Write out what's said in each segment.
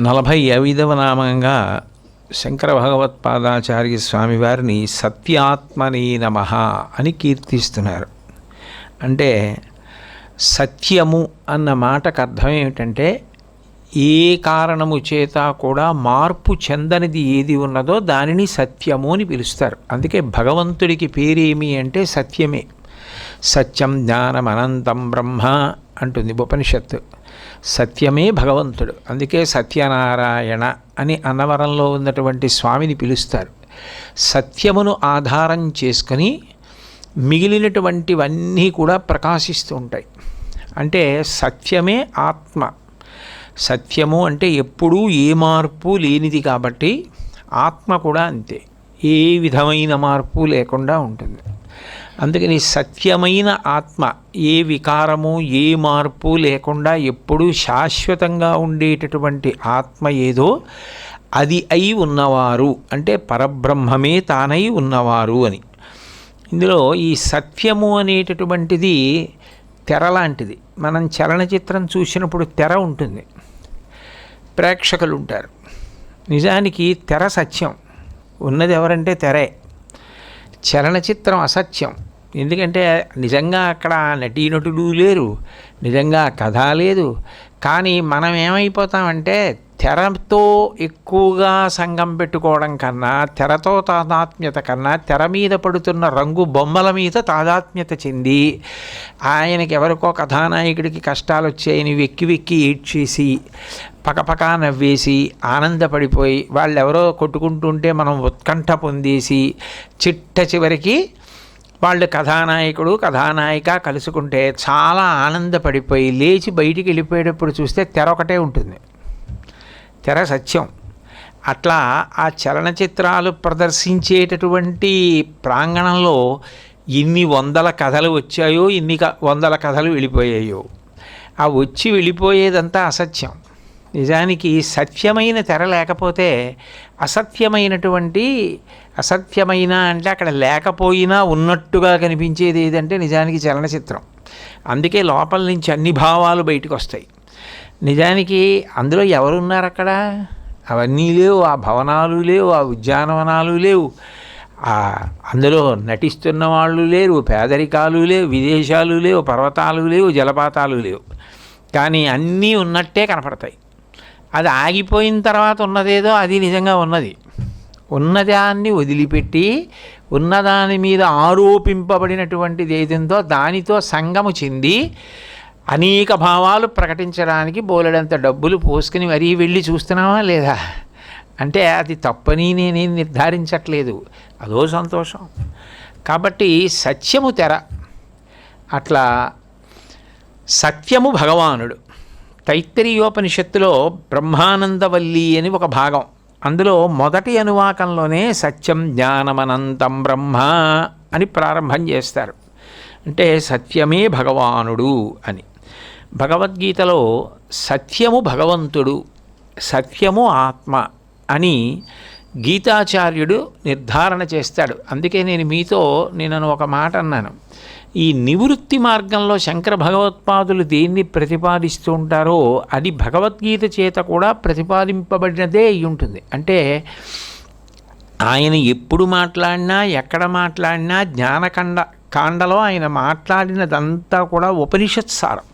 నలభై ఐదవ నామంగా శంకర భగవత్పాదాచార్య స్వామివారిని సత్యాత్మనీ నమ అని కీర్తిస్తున్నారు. అంటే సత్యము అన్న మాటకు అర్థం ఏమిటంటే ఏ కారణము చేత కూడా మార్పు చెందనిది ఏది ఉన్నదో దానిని సత్యము అని పిలుస్తారు. అందుకే భగవంతుడికి పేరేమి అంటే సత్యమే. సత్యం జ్ఞానం అనంతం బ్రహ్మ అంటుంది ఉపనిషత్తు. సత్యమే భగవంతుడు. అందుకే సత్యనారాయణ అని అన్నవరంలో ఉన్నటువంటి స్వామిని పిలుస్తారు. సత్యమును ఆధారం చేసుకొని మిగిలినటువంటివన్నీ కూడా ప్రకాశిస్తూ ఉంటాయి. అంటే సత్యమే ఆత్మ. సత్యము అంటే ఎప్పుడూ ఏ మార్పు లేనిది కాబట్టి ఆత్మ కూడా అంతే. ఏ విధమైన మార్పు లేకుండా ఉంటుంది. అందుకని సత్యమైన ఆత్మ ఏ వికారము ఏ మార్పు లేకుండా ఎప్పుడూ శాశ్వతంగా ఉండేటటువంటి ఆత్మ ఏదో అది అయి ఉన్నవారు. అంటే పరబ్రహ్మమే తానై ఉన్నవారు అని. ఇందులో ఈ సత్యము అనేటటువంటిది తెర లాంటిది. మనం చలనచిత్రం చూసినప్పుడు తెర ఉంటుంది. ప్రేక్షకులు ఉంటారు. నిజానికి తెర సత్యం. ఉన్నది ఎవరంటే తెరే. చలనచిత్రం అసత్యం. ఎందుకంటే నిజంగా అక్కడ నటీనటులు లేరు నిజంగా కథ లేదు. కానీ మనం ఏమైపోతామంటే తెరతో ఎక్కువగా సంఘం పెట్టుకోవడం కన్నా తెరతో తాదాత్మ్యత కన్నా తెర మీద పడుతున్న రంగు బొమ్మల మీద తాదాత్మ్యత చెంది ఆయనకి ఎవరికో కథానాయకుడికి కష్టాలు వచ్చాయని వెక్కి వెక్కి ఏడ్చేసి పకపకా నవ్వేసి ఆనందపడిపోయి వాళ్ళు ఎవరో కొట్టుకుంటుంటే మనం ఉత్కంఠ పొందేసి చిట్ట చివరికి వాళ్ళు కథానాయకుడు కథానాయిక కలుసుకుంటే చాలా ఆనందపడిపోయి లేచి బయటికి వెళ్ళిపోయేటప్పుడు చూస్తే తెర ఒకటే ఉంటుంది. తెర సత్యం. అట్లా ఆ చలనచిత్రాలు ప్రదర్శించేటటువంటి ప్రాంగణంలో ఎన్ని వందల కథలు వచ్చాయో ఎన్ని క- వందల కథలు వెళ్ళిపోయాయో. ఆ వచ్చి వెళ్ళిపోయేదంతా అసత్యం. నిజానికి సత్యమైన తెర లేకపోతే అసత్యమైనటువంటి అసత్యమైన అంటే అక్కడ లేకపోయినా ఉన్నట్టుగా కనిపించేది ఏదంటే నిజానికి చలనచిత్రం. అందుకే లోపల నుంచి అన్ని భావాలు బయటకు వస్తాయి. నిజానికి అందులో ఎవరున్నారు అక్కడ? అవన్నీ లేవు ఆ భవనాలు లేవు ఆ ఉద్యానవనాలు లేవు. అందులో నటిస్తున్న వాళ్ళు లేరు పేదరికాలు లేవు విదేశాలు లేవు పర్వతాలు లేవు జలపాతాలు లేవు. కానీ అన్నీ ఉన్నట్టే కనపడతాయి. అది ఆగిపోయిన తర్వాత ఉన్నదేదో అది నిజంగా ఉన్నది. ఉన్నదాన్ని వదిలిపెట్టి ఉన్నదాని మీద ఆరోపింపబడినటువంటిది ఏదిందో దానితో సంగము చెంది అనేక భావాలు ప్రకటించడానికి బోలెడంత డబ్బులు పోసుకుని మరీ వెళ్ళి చూస్తున్నావా లేదా? అంటే అది తప్పని నేనేం నిర్ధారించట్లేదు. అదో సంతోషం. కాబట్టి సత్యము తెర. అట్లా సత్యము భగవానుడు. తైత్తరీయోపనిషత్తులో బ్రహ్మానందవల్లి అని ఒక భాగం. అందులో మొదటి అనువాకంలోనే సత్యం జ్ఞానమనంతం బ్రహ్మ అని ప్రారంభం చేస్తారు. అంటే సత్యమే భగవానుడు అని. భగవద్గీతలో సత్యము భగవంతుడు సత్యము ఆత్మ అని గీతాచార్యుడు నిర్ధారణ చేస్తాడు. అందుకే నేను మీతో నేను ఒక మాట అన్నాను. ఈ నివృత్తి మార్గంలో శంకర భగవత్పాదులు దేన్ని ప్రతిపాదిస్తూ ఉంటారో అది భగవద్గీత చేత కూడా ప్రతిపాదింపబడినదే అయి ఉంటుంది. అంటే ఆయన ఎప్పుడు మాట్లాడినా ఎక్కడ మాట్లాడినా జ్ఞానకండ కాండలో ఆయన మాట్లాడినదంతా కూడా ఉపనిషత్ సారం.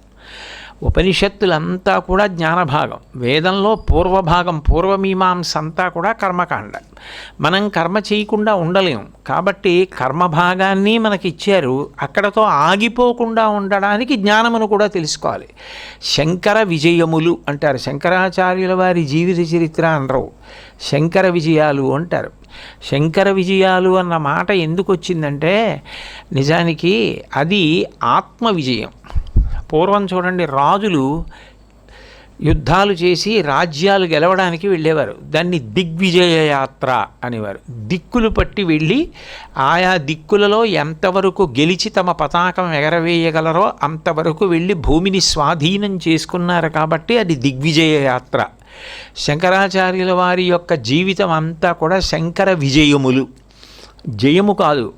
ఉపనిషత్తులంతా కూడా జ్ఞానభాగం. వేదంలో పూర్వభాగం పూర్వమీమాంస అంతా కూడా కర్మకాండ. మనం కర్మ చేయకుండా ఉండలేము కాబట్టి కర్మభాగాన్ని మనకి ఇచ్చారు అక్కడతో ఆగిపోకుండా ఉండడానికి జ్ఞానమును కూడా తెలుసుకోవాలి. శంకర విజయములు అంటారు. శంకరాచార్యుల వారి జీవిత చరిత్ర అనరు. శంకర విజయాలు అంటారు. శంకర విజయాలు అన్న మాట ఎందుకు వచ్చిందంటే నిజానికి అది ఆత్మ విజయం పూర్వం చూడండి రాజులు యుద్ధాలు చేసి రాజ్యాలు గెలవడానికి వెళ్ళేవారు. దాన్ని దిగ్విజయ యాత్ర అనేవారు. దిక్కులు పట్టి వెళ్ళి ఆయా దిక్కులలో ఎంతవరకు గెలిచి తమ పతాకం ఎగరవేయగలరో అంతవరకు వెళ్ళి భూమిని స్వాధీనం చేసుకున్నారు కాబట్టి అది దిగ్విజయ యాత్ర. శంకరాచార్యుల వారి యొక్క జీవితం అంతా కూడా శంకర విజయములు. జయము కాదు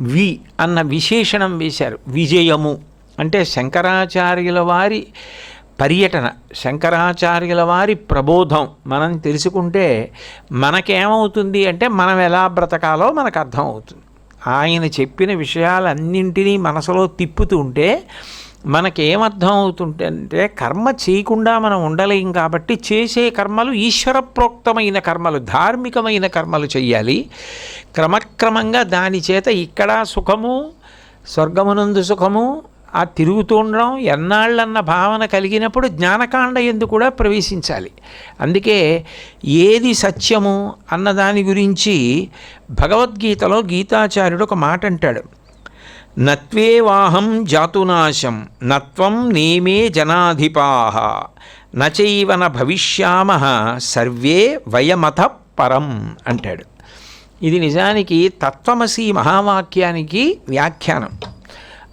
వి అన్న విశేషణం వేశారు. విజయము. అంటే శంకరాచార్యుల వారి పర్యటన శంకరాచార్యుల వారి ప్రబోధం మనం తెలుసుకుంటే మనకేమవుతుంది అంటే మనం ఎలా బ్రతకాలో మనకు అర్థమవుతుంది ఆయన చెప్పిన విషయాలన్నింటినీ మనసులో తిప్పుతుంటే మనకేమర్థం అవుతుంటే కర్మ చేయకుండా మనం ఉండలేం కాబట్టి చేసే కర్మలు ఈశ్వర ప్రోక్తమైన కర్మలు ధార్మికమైన కర్మలు చేయాలి క్రమక్రమంగా దాని చేత ఇక్కడ సుఖము స్వర్గమునందు సుఖము ఆ తిరుగుతూ ఉండడం ఎన్నాళ్ళన్న భావన కలిగినప్పుడు జ్ఞానకాండ ఎందు కూడా ప్రవేశించాలి. అందుకే ఏది సత్యము అన్నదాని గురించి భగవద్గీతలో గీతాచార్యుడు ఒక మాట అంటాడు. నత్వేవాహం జాతునాశం నత్వం నేమే జనాధిపాహ నచైవన భవిష్యామ సర్వే వయమత పరం అంటాడు. ఇది నిజానికి తత్వమసి మహావాక్యానికి వ్యాఖ్యానం.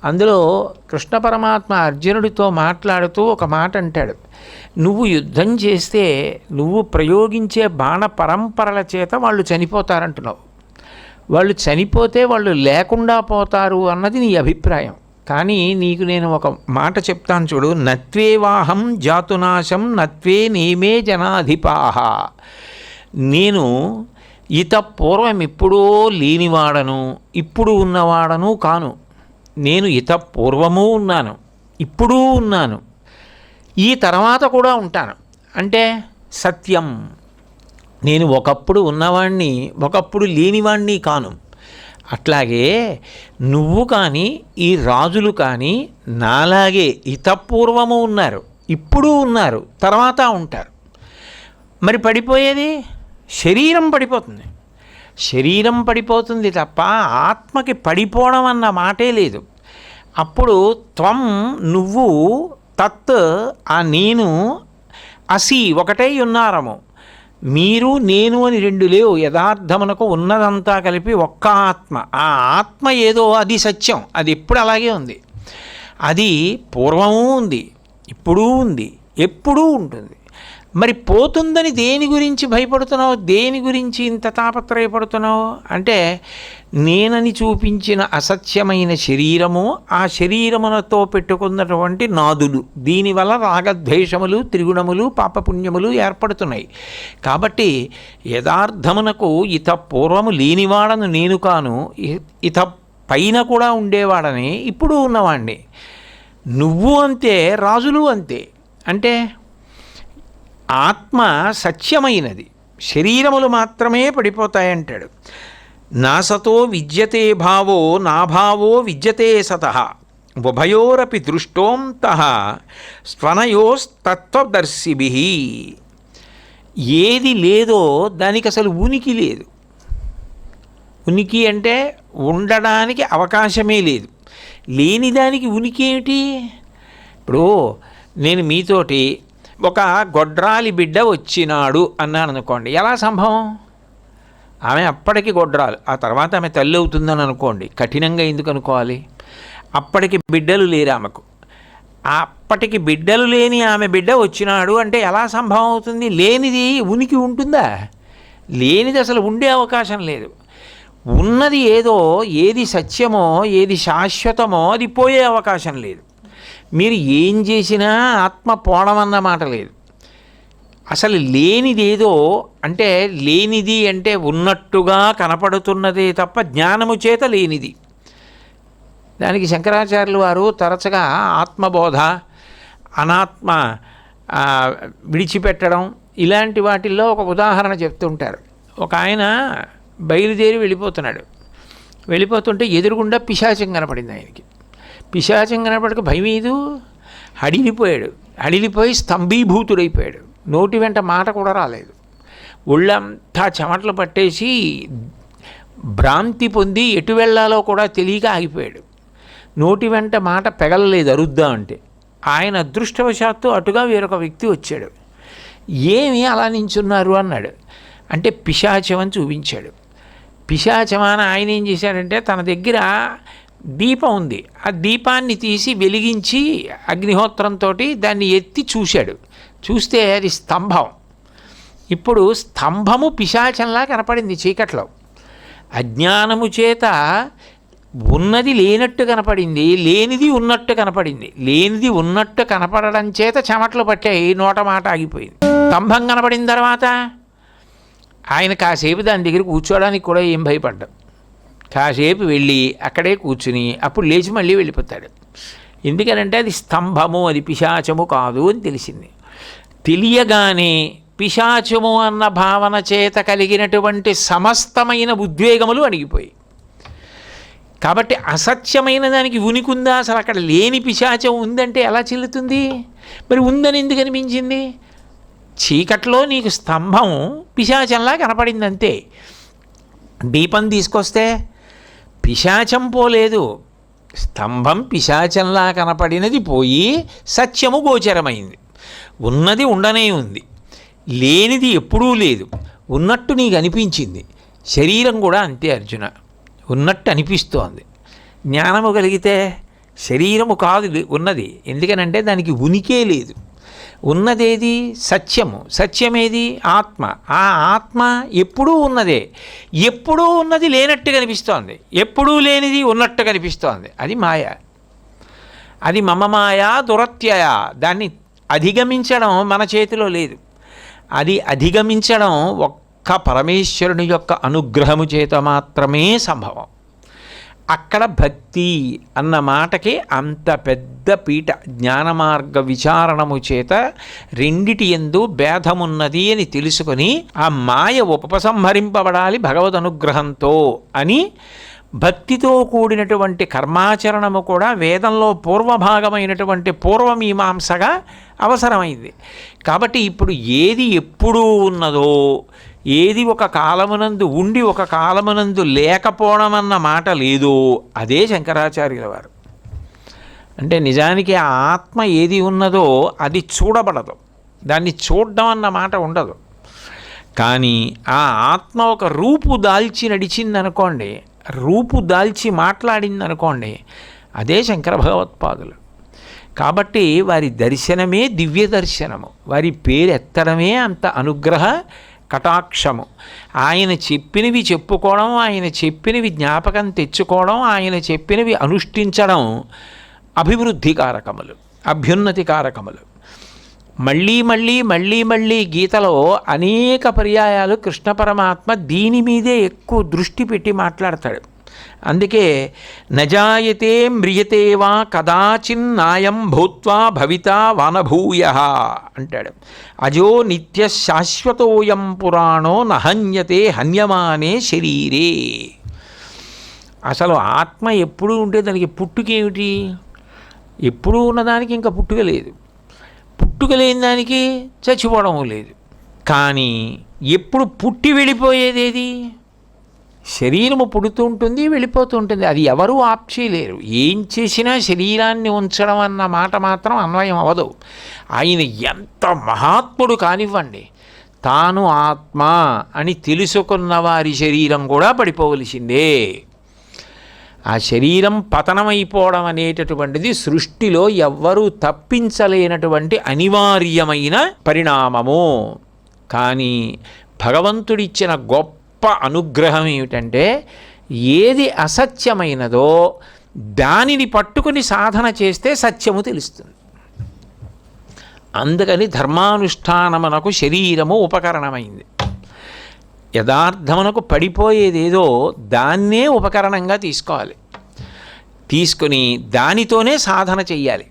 అందులో కృష్ణ పరమాత్మ అర్జునుడితో మాట్లాడుతూ ఒక మాట అంటాడు. నువ్వు యుద్ధం చేస్తే నువ్వు ప్రయోగించే బాణ పరంపరల చేత వాళ్ళు చనిపోతారంటున్నావు. వాళ్ళు చనిపోతే వాళ్ళు లేకుండా పోతారు అన్నది నీ అభిప్రాయం. కానీ నీకు నేను ఒక మాట చెప్తాను చూడు. నత్వేవాహం జాతునాశం నత్వే నేమే జనాధిపాహ. నేను ఇత పూర్వం ఎప్పుడో లేనివాడను ఇప్పుడు ఉన్నవాడను కాను. నేను ఇత పూర్వము ఉన్నాను ఇప్పుడు ఉన్నాను ఈ తర్వాత కూడా ఉంటాను. అంటే సత్యం. నేను ఒకప్పుడు ఉన్నవాణ్ణి ఒకప్పుడు లేనివాణ్ణి కాను. అట్లాగే నువ్వు కానీ ఈ రాజులు కానీ నాలాగే ఇతపూర్వము ఉన్నారు ఇప్పుడు ఉన్నారు తర్వాత ఉంటారు. మరి పడిపోయేది? శరీరం పడిపోతుంది. శరీరం పడిపోతుంది తప్ప ఆత్మకి పడిపోవడం అన్న మాటే లేదు. అప్పుడు త్వం నువ్వు తత్ ఆ నేను అసి ఒకటే ఉన్నారము. మీరు నేను అని రెండు లేవు. యథార్థమునకు ఉన్నదంతా కలిపి ఒక్క ఆత్మ. ఆ ఆత్మ ఏదో అది సత్యం. అది ఎప్పుడు అలాగే ఉంది. అది పూర్వము ఉంది. ఇప్పుడు ఉంది. ఎప్పుడూ ఉంటుంది. మరి పోతుందని దేని గురించి భయపడుతున్నావు? దేని గురించి ఇంత తాపత్రయపడుతున్నావు? అంటే నేనని చూపించిన అసత్యమైన శరీరము ఆ శరీరమునతో పెట్టుకున్నటువంటి నాదులు. దీనివల్ల రాగద్వేషములు త్రిగుణములు పాపపుణ్యములు ఏర్పడుతున్నాయి. కాబట్టి యథార్థమునకు ఇత పూర్వము లేనివాడను నేను కాను ఇ- ఇత పైన కూడా ఉండేవాడని ఇప్పుడు ఉన్నవాణ్ణి. నువ్వు అంతే రాజులు అంతే. అంటే ఆత్మ సత్యమైనది. శరీరములు మాత్రమే పడిపోతాయంటాడు. నాసతో విద్యతే భావో నాభావో విద్యతే సత. ఉభయోరపి దృష్టోంత స్వనయోస్తత్వదర్శిభి. ఏది లేదో దానికి అసలు ఉనికి లేదు. ఉనికి అంటే ఉండడానికి అవకాశమే లేదు. లేని దానికి ఉనికి ఏమిటి? ఇప్పుడు నేను మీతోటి ఒక గొడ్రాలి బిడ్డ వచ్చినాడు అన్నాను అనుకోండి. ఎలా సంభవం? ఆమె అప్పటికి గొడ్రాలు. ఆ తర్వాత ఆమె తల్లి అవుతుందని అనుకోండి. కఠినంగా ఎందుకు అనుకోవాలి? అప్పటికి బిడ్డలు లేరు ఆమెకు. అప్పటికి బిడ్డలు లేని ఆమె బిడ్డ వచ్చినాడు అంటే ఎలా సంభవం అవుతుంది? లేనిది ఉనికి ఉంటుందా? లేనిది అసలు ఉండే అవకాశం లేదు. ఉన్నది ఏదో ఏది సత్యమో ఏది శాశ్వతమో అది పోయే అవకాశం లేదు. మీరు ఏం చేసినా ఆత్మ పోవడం మాట లేదు. అసలు లేనిదేదో అంటే లేనిది అంటే ఉన్నట్టుగా కనపడుతున్నదే తప్ప జ్ఞానము చేత లేనిది. దానికి శంకరాచార్యులు వారు తరచుగా ఆత్మబోధ అనాత్మ విడిచిపెట్టడం ఇలాంటి వాటిల్లో ఒక ఉదాహరణ చెప్తుంటారు. ఒక ఆయన బయలుదేరి వెళ్ళిపోతున్నాడు. వెళ్ళిపోతుంటే ఎదురుగుండా పిశాచం కనపడింది ఆయనకి. పిశాచం కనపడక భయం హడిలిపోయాడు. హడిలిపోయి స్తంభీభూతుడైపోయాడు. నోటి వెంట మాట కూడా రాలేదు. ఒళ్ళంతా చెమటలు పట్టేసి భ్రాంతి పొంది ఎటు వెళ్ళాలో కూడా తెలియక ఆగిపోయాడు. నోటి వెంట మాట పెగలలేదు అరుద్దా అంటే. ఆయన అదృష్టవశాత్తు అటుగా వేరొక వ్యక్తి వచ్చాడు. ఏమి అలా నించున్నారు అన్నాడు. అంటే పిశాచం అని చూపించాడు. పిశాచమాన ఆయన ఏం చేశాడంటే తన దగ్గర దీపం ఉంది. ఆ దీపాన్ని తీసి వెలిగించి అగ్నిహోత్రంతో దాన్ని ఎత్తి చూశాడు. చూస్తే అది స్తంభం. ఇప్పుడు స్తంభము పిశాచంలా కనపడింది చీకట్లో. అజ్ఞానము చేత ఉన్నది లేనట్టు కనపడింది లేనిది ఉన్నట్టు కనపడింది. లేనిది ఉన్నట్టు కనపడడం చేత చెమట్లు పట్టాయి నోట మాట ఆగిపోయింది. స్తంభం కనపడిన తర్వాత ఆయన కాసేపు దాని దగ్గర కూర్చోవడానికి కూడా ఏం భయపడ్డాం కాసేపు వెళ్ళి అక్కడే కూర్చుని అప్పుడు లేచి మళ్ళీ వెళ్ళిపోతాడు. ఎందుకనంటే అది స్తంభము అది పిశాచము కాదు అని తెలిసింది. తెలియగానే పిశాచము అన్న భావన చేత కలిగినటువంటి సమస్తమైన ఉద్వేగములు అణిగిపోయి. కాబట్టి అసత్యమైన దానికి ఉనికుందా? అసలు అక్కడ లేని పిశాచం ఉందంటే ఎలా చెల్లుతుంది? మరి ఉందని ఎందుకు అనిపించింది? చీకట్లో నీకు స్తంభం పిశాచంలా కనపడింది అంతే దీపం తీసుకొస్తే పిశాచం పోలేదు. స్తంభం పిశాచంలా కనపడినది పోయి సత్యము గోచరమైంది. ఉన్నది ఉండనే ఉంది. లేనిది ఎప్పుడూ లేదు. ఉన్నట్టు నీకు అనిపించింది శరీరం కూడా అంతే అర్జున. ఉన్నట్టు అనిపిస్తోంది. జ్ఞానము కలిగితే శరీరము కాదు ఉన్నది. ఎందుకనంటే దానికి ఉనికే లేదు. ఉన్నదేది సత్యము సత్యమేది ఆత్మ. ఆ ఆత్మ ఎప్పుడూ ఉన్నదే. ఎప్పుడూ ఉన్నది లేనట్టు కనిపిస్తోంది. ఎప్పుడూ లేనిది ఉన్నట్టు కనిపిస్తోంది. అది మాయ. అది మమ మాయ దురత్యయ. దాన్ని అధిగమించడం మన చేతిలో లేదు. అది అధిగమించడం ఒక్క పరమేశ్వరుని యొక్క అనుగ్రహము చేత మాత్రమే సంభవం. అక్కడ భక్తి అన్న మాటకి అంత పెద్ద పీట జ్ఞానమార్గ విచారణము చేత రెండిటి ఎందు భేదమున్నది అని తెలుసుకొని ఆ మాయ ఉపసంహరింపబడాలి భగవద్ అనుగ్రహంతో అని భక్తితో కూడినటువంటి కర్మాచరణము కూడా వేదంలో పూర్వభాగమైనటువంటి పూర్వమీమాంసగా అవసరమైంది. కాబట్టి ఇప్పుడు ఏది ఎప్పుడూ ఉన్నదో ఏది ఒక కాలమునందు ఉండి ఒక కాలమునందు లేకపోవడం అన్న మాట లేదో. అదే శంకరాచార్యుల వారు. అంటే నిజానికి ఆ ఆత్మ ఏది ఉన్నదో అది చూడబడదు. దాన్ని చూడడం అన్న మాట ఉండదు. కానీ ఆ ఆత్మ ఒక రూపు దాల్చి నడిచిందనుకోండి రూపు దాల్చి మాట్లాడిందనుకోండి అదే శంకర భగవత్పాదులు. కాబట్టి వారి దర్శనమే దివ్య దర్శనము. వారి పేరు ఎత్తడమే అంత అనుగ్రహ కటాక్షము. ఆయన చెప్పినవి చెప్పుకోవడం ఆయన చెప్పినవి జ్ఞాపకం తెచ్చుకోవడం ఆయన చెప్పినవి అనుష్ఠించడం అభివృద్ధి కారకములు అభ్యున్నతి కారకములు మళ్ళీ మళ్ళీ మళ్ళీ మళ్ళీ గీతలో అనేక పర్యాయాలు కృష్ణ పరమాత్మ దీని మీదే ఎక్కువ దృష్టి పెట్టి మాట్లాడతాడు. అందుకే నజాయతే మ్రియతే వా కదాచిన్నాయం భూత్వా భవిత వానభూయ అంటాడు. అజో నిత్య శాశ్వతోయం పురాణో నహన్యతే హన్యమానే శరీరే. అసలు ఆత్మ ఎప్పుడూ ఉంటే దానికి పుట్టుకేమిటి? ఎప్పుడూ ఉన్నదానికి ఇంకా పుట్టుక లేదు. పుట్టుక లేని దానికి చచ్చిపోవడం లేదు. కానీ ఎప్పుడు పుట్టి వెళ్ళిపోయేది ఏది శరీరము పుడుతూ ఉంటుంది వెళ్ళిపోతూ ఉంటుంది. అది ఎవరూ ఆప్ చేయలేరు ఏం చేసినా శరీరాన్ని ఉంచడం అన్న మాట మాత్రం అన్వయం అవ్వదు. ఆయన ఎంత మహాత్ముడు కానివ్వండి తాను ఆత్మ అని తెలుసుకున్న వారి శరీరం కూడా పడిపోవలసిందే. ఆ శరీరం పతనమైపోవడం అనేటటువంటిది సృష్టిలో ఎవ్వరూ తప్పించలేనటువంటి అనివార్యమైన పరిణామము. కానీ భగవంతుడిచ్చిన గొప్ప అనుగ్రహం ఏమిటంటే ఏది అసత్యమైనదో దానిని పట్టుకుని సాధన చేస్తే సత్యము తెలుస్తుంది. అందుకని ధర్మానుష్ఠానమునకు శరీరము ఉపకరణమైంది. యథార్థమునకు పడిపోయేదేదో దాన్నే ఉపకరణంగా తీసుకోవాలి. తీసుకుని దానితోనే సాధన చెయ్యాలి.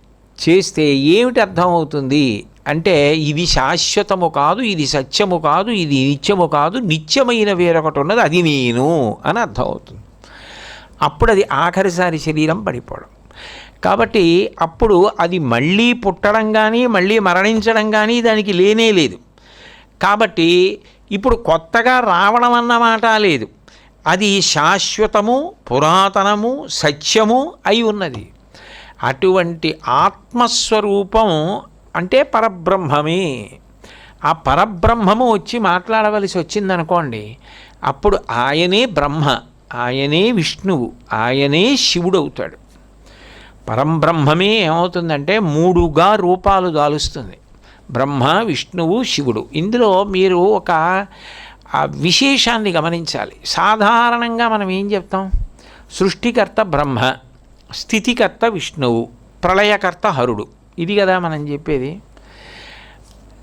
చేస్తే ఏమిటి అర్థమవుతుంది? అంటే ఇది శాశ్వతము కాదు ఇది సత్యము కాదు ఇది నిత్యము కాదు నిత్యమైన వేరొకటి ఉన్నది అది నేను అని అర్థమవుతుంది. అప్పుడు అది ఆఖరిసారి శరీరం పడిపోవడం. కాబట్టి అప్పుడు అది మళ్ళీ పుట్టడం కానీ మళ్ళీ మరణించడం కానీ దానికి లేనే లేదు. కాబట్టి ఇప్పుడు కొత్తగా రావడం అన్నమాట లేదు. అది శాశ్వతము పురాతనము సత్యము అయి ఉన్నది. అటువంటి ఆత్మస్వరూపం అంటే పరబ్రహ్మమే. ఆ పరబ్రహ్మము వచ్చి మాట్లాడవలసి వచ్చిందనుకోండి అప్పుడు ఆయనే బ్రహ్మ ఆయనే విష్ణువు ఆయనే శివుడు అవుతాడు పరంబ్రహ్మమే ఏమవుతుందంటే మూడుగా రూపాలు దాలుస్తుంది. బ్రహ్మ విష్ణువు శివుడు. ఇందులో మీరు ఒక విశేషాన్ని గమనించాలి. సాధారణంగా మనం ఏం చెప్తాం? సృష్టికర్త బ్రహ్మ స్థితికర్త విష్ణువు ప్రళయకర్త హరుడు. ఇది కదా మనం చెప్పేది.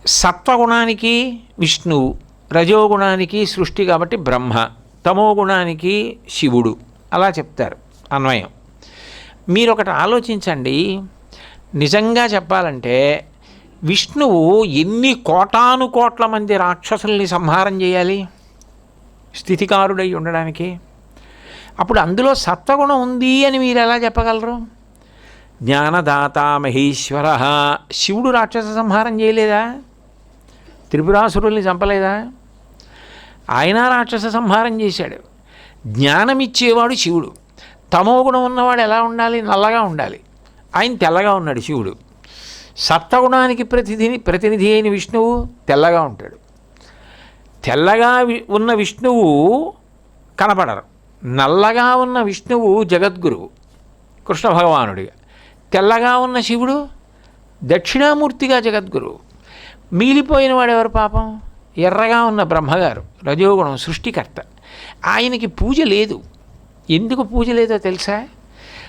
సత్వగుణానికి విష్ణువు రజోగుణానికి సృష్టి కాబట్టి బ్రహ్మ తమో గుణానికి శివుడు. అలా చెప్తారు అన్వయం. మీరు ఒకటి ఆలోచించండి. నిజంగా చెప్పాలంటే విష్ణువు ఎన్ని కోటాను కోట్ల మంది రాక్షసుల్ని సంహారం చేయాలి? స్థితికారుడై ఉండడానికి. అప్పుడు అందులో సత్వగుణం ఉంది అని మీరు ఎలా చెప్పగలరు? జ్ఞానదాత మహేశ్వర. శివుడు రాక్షస సంహారం చేయలేదా? త్రిపురాసురుల్ని చంపలేదా? ఆయన రాక్షస సంహారం చేశాడు. జ్ఞానమిచ్చేవాడు శివుడు. తమో గుణం ఉన్నవాడు ఎలా ఉండాలి? నల్లగా ఉండాలి. ఆయన తెల్లగా ఉన్నాడు శివుడు. సప్తగుణానికి ప్రతిధి ప్రతినిధి అయిన విష్ణువు తెల్లగా ఉంటాడు. తెల్లగా ఉన్న విష్ణువు కనపడరు. నల్లగా ఉన్న విష్ణువు జగద్గురువు కృష్ణ భగవానుడిగా. తెల్లగా ఉన్న శివుడు దక్షిణామూర్తిగా జగద్గురువు మిగిలిపోయిన వాడు ఎవరు పాపం? ఎర్రగా ఉన్న బ్రహ్మగారు రజోగుణం సృష్టికర్త. ఆయనకి పూజ లేదు. ఎందుకు పూజ లేదో తెలుసా?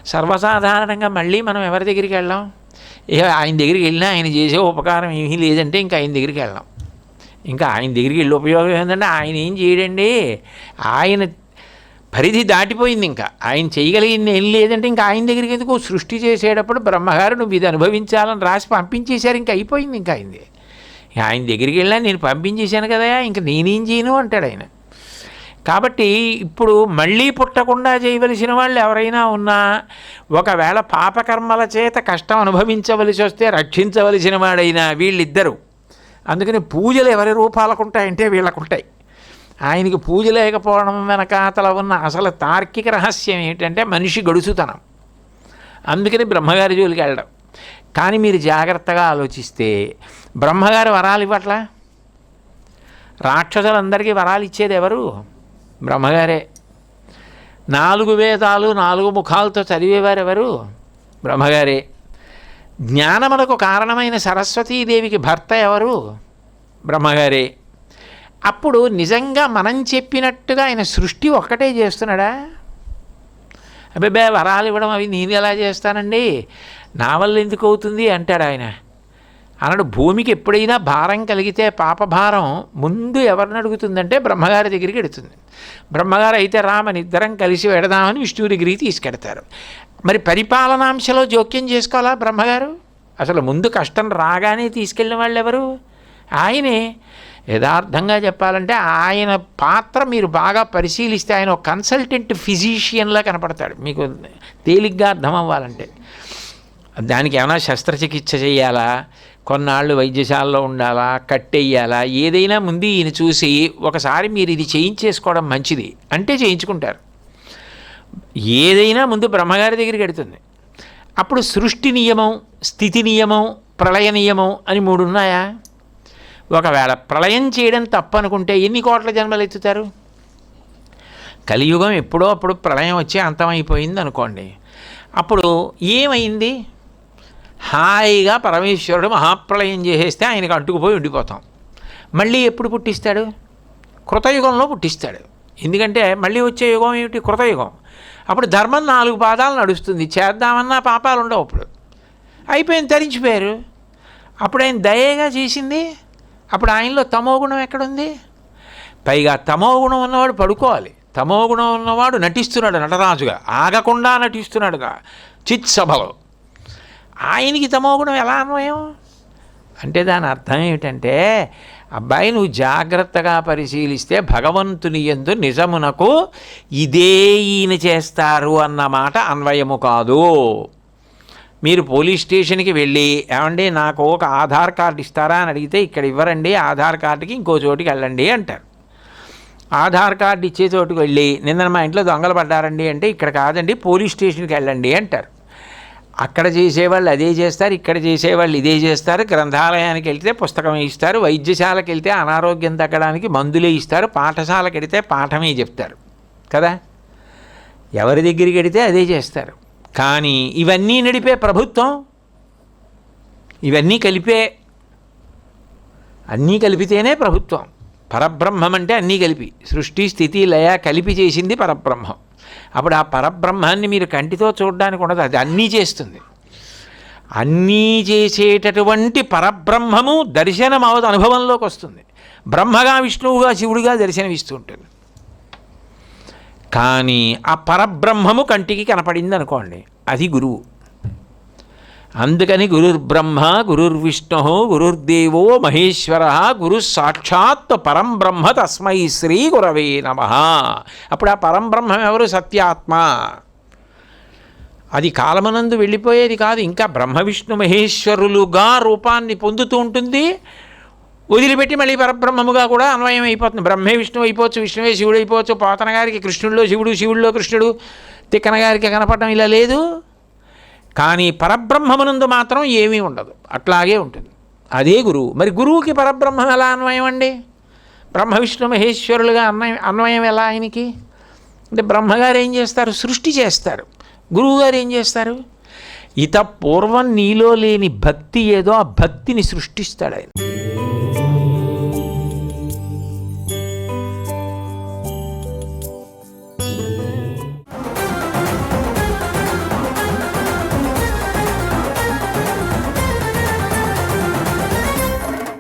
సర్వసాధారణంగా మళ్ళీ మనం ఎవరి దగ్గరికి వెళ్ళాం? ఇక ఆయన దగ్గరికి వెళ్ళినా ఆయన చేసే ఉపకారం ఏమీ లేదంటే ఇంకా ఆయన దగ్గరికి వెళ్ళాం. ఇంకా ఆయన దగ్గరికి వెళ్ళి ఉపయోగం ఏంటంటే ఆయన ఏం చేయడండి? ఆయన పరిధి దాటిపోయింది ఇంకా. ఆయన చేయగలిగింది ఏం లేదంటే ఇంకా ఆయన దగ్గరికి ఎందుకు సృష్టి చేసేటప్పుడు బ్రహ్మగారు నువ్వు ఇది అనుభవించాలని రాసి పంపించేశారు. ఇంకా అయిపోయింది ఇంకా ఆయనది. ఆయన దగ్గరికి వెళ్ళా నేను పంపించేశాను కదా ఇంకా నేనేం చేయను అంటాడు ఆయన. కాబట్టి ఇప్పుడు మళ్ళీ పుట్టకుండా చేయవలసిన వాళ్ళు ఎవరైనా ఉన్నా ఒకవేళ పాపకర్మల చేత కష్టం అనుభవించవలసి వస్తే రక్షించవలసిన వాడైనా వీళ్ళిద్దరూ. అందుకని పూజలు ఎవరి రూపాలకు ఉంటాయంటే వీళ్ళకు ఉంటాయి ఆయనకి పూజ లేకపోవడం వెనకాతల ఉన్న అసలు తార్కిక రహస్యం ఏంటంటే మనిషి గడుసుతనం. అందుకని బ్రహ్మగారి జోలికి వెళ్ళడం. కానీ మీరు జాగ్రత్తగా ఆలోచిస్తే బ్రహ్మగారు వరాలు ఇవ్వట్లా? రాక్షసులందరికీ వరాలు ఇచ్చేది ఎవరు? బ్రహ్మగారే. నాలుగు వేదాలు నాలుగు ముఖాలతో చదివేవారు ఎవరు? బ్రహ్మగారే. జ్ఞానములకు కారణమైన సరస్వతీదేవికి భర్త ఎవరు? బ్రహ్మగారే. అప్పుడు నిజంగా మనం చెప్పినట్టుగా ఆయన సృష్టి ఒక్కటే చేస్తున్నాడా? అబ్బాబే వరాలు ఇవ్వడం అవి నేను ఎలా చేస్తానండి? నా వల్ల ఎందుకు అవుతుంది? అంటాడు ఆయన. అన్నాడు భూమికి ఎప్పుడైనా భారం కలిగితే పాపభారం ముందు ఎవరిని అడుగుతుందంటే బ్రహ్మగారి దగ్గరికి వెడుతుంది. బ్రహ్మగారు అయితే రామని ఇద్దరం కలిసి వెడదామని విష్ణువు దగ్గరికి తీసుకెడతారు. మరి పరిపాలనాంశలో జోక్యం చేసుకోవాలా బ్రహ్మగారు? అసలు ముందు కష్టం రాగానే తీసుకెళ్ళిన వాళ్ళు ఎవరు ఆయనే. యథార్థంగా చెప్పాలంటే ఆయన పాత్ర మీరు బాగా పరిశీలిస్తే ఆయన ఒక కన్సల్టెంట్ ఫిజీషియన్లా కనపడతాడు. మీకు తేలిగ్గా అర్థం అవ్వాలంటే దానికి ఏమైనా శస్త్రచికిత్స చేయాలా? కొన్నాళ్ళు వైద్యశాలలో ఉండాలా? కట్టెయ్యాలా? ఏదైనా ముందు ఈయన చూసి ఒకసారి మీరు ఇది చేయించేసుకోవడం మంచిది అంటే చేయించుకుంటారు. ఏదైనా ముందు బ్రహ్మగారి దగ్గరికి వెడుతుంది అప్పుడు సృష్టి నియమం స్థితి నియమం ప్రళయ నియమం అని మూడు ఉన్నాయా? ఒకవేళ ప్రళయం చేయడం తప్పనుకుంటే ఎన్ని కోట్ల జన్మలు ఎత్తుతారు? కలియుగం ఎప్పుడో అప్పుడు ప్రళయం వచ్చి అంతమైపోయింది అనుకోండి అప్పుడు ఏమైంది? హాయిగా పరమేశ్వరుడు మహాప్రళయం చేసేస్తే ఆయనకు అంటుకుపోయి ఉండిపోతాం. మళ్ళీ ఎప్పుడు పుట్టిస్తాడు? కృతయుగంలో పుట్టిస్తాడు. ఎందుకంటే మళ్ళీ వచ్చే యుగం ఏమిటి? కృతయుగం. అప్పుడు ధర్మం నాలుగు పాదాలు నడుస్తుంది. చేద్దామన్నా పాపాలు ఉండవు అప్పుడు. అయిపోయింది తరించిపోయారు. అప్పుడు ఆయన దయగా చేసింది అప్పుడు ఆయనలో తమో గుణం ఎక్కడుంది? పైగా తమో గుణం ఉన్నవాడు పడుకోవాలి. తమో గుణం ఉన్నవాడు నటిస్తున్నాడు నటరాజుగా. ఆగకుండా నటిస్తున్నాడుగా. చిత్ సభలో ఆయనకి తమో గుణం ఎలా అన్వయం? అంటే దాని అర్థం ఏమిటంటే అబ్బాయి నువ్వు జాగ్రత్తగా పరిశీలిస్తే భగవంతుని ఎందు నిజమునకు ఇదే ఈయన చేస్తారు అన్నమాట అన్వయము కాదు. మీరు పోలీస్ స్టేషన్కి వెళ్ళి ఏమండి నాకు ఒక ఆధార్ కార్డు ఇస్తారా అని అడిగితే ఇక్కడ ఇవ్వరండి ఆధార్ కార్డుకి ఇంకో చోటికి వెళ్ళండి అంటారు. ఆధార్ కార్డు ఇచ్చే చోటుకు వెళ్ళి నిన్న మా ఇంట్లో దొంగలు పడ్డారండి అంటే ఇక్కడ కాదండి పోలీస్ స్టేషన్కి వెళ్ళండి అంటారు. అక్కడ చేసేవాళ్ళు అదే చేస్తారు ఇక్కడ చేసేవాళ్ళు ఇదే చేస్తారు గ్రంథాలయానికి వెళ్తే పుస్తకం ఇస్తారు వైద్యశాలకు వెళ్తే అనారోగ్యం తగ్గడానికి మందులే ఇస్తారు పాఠశాలకు వెడితే పాఠమే చెప్తారు. కదా? ఎవరి దగ్గరికి వెడితే అదే చేస్తారు. కానీ ఇవన్నీ నడిపే ప్రభుత్వం ఇవన్నీ కలిపే అన్నీ కలిపితేనే ప్రభుత్వం. పరబ్రహ్మం అంటే అన్నీ కలిపి. సృష్టి స్థితి లయ కలిపి చేసింది పరబ్రహ్మం. అప్పుడు ఆ పరబ్రహ్మాన్ని మీరు కంటితో చూడడానికి ఉండదు. అది అన్నీ చేస్తుంది. అన్నీ చేసేటటువంటి పరబ్రహ్మము దర్శనం అవదు అనుభవంలోకి వస్తుంది. బ్రహ్మగా విష్ణువుగా శివుడిగా దర్శనమిస్తూ ఉంటుంది. కానీ ఆ పరబ్రహ్మము కంటికి కనపడింది అనుకోండి అది గురువు. అందుకని గురుర్బ్రహ్మ గురుర్విష్ణు గురుర్దేవో మహేశ్వర గురు సాక్షాత్ పరం బ్రహ్మ తస్మై శ్రీ గురవే నమ. అప్పుడు ఆ పరంబ్రహ్మం ఎవరు? సత్యాత్మ. అది కాలమనందు వెళ్ళిపోయేది కాదు ఇంకా బ్రహ్మ విష్ణు మహేశ్వరులుగా రూపాన్ని పొందుతూ ఉంటుంది. వదిలిపెట్టి మళ్ళీ పరబ్రహ్మముగా కూడా అన్వయం అయిపోతుంది. బ్రహ్మే విష్ణువు అయిపోవచ్చు విష్ణువే శివుడు అయిపోవచ్చు పోతన గారికి కృష్ణుడిలో శివుడు శివుడిలో కృష్ణుడు తిక్కన గారికి కనపడడం ఇలా లేదు. కానీ పరబ్రహ్మమునందు మాత్రం ఏమీ ఉండదు. అట్లాగే ఉంటుంది. అదే గురువు. మరి గురువుకి పరబ్రహ్మం ఎలా అన్వయం అండి? బ్రహ్మ విష్ణు మహేశ్వరులుగా అన్వయం అన్వయం ఎలా ఆయనకి? అంటే బ్రహ్మగారు ఏం చేస్తారు? సృష్టి చేస్తారు. గురువుగారు ఏం చేస్తారు? ఇత పూర్వం నీలో లేని భక్తి ఏదో ఆ భక్తిని సృష్టిస్తాడు ఆయన.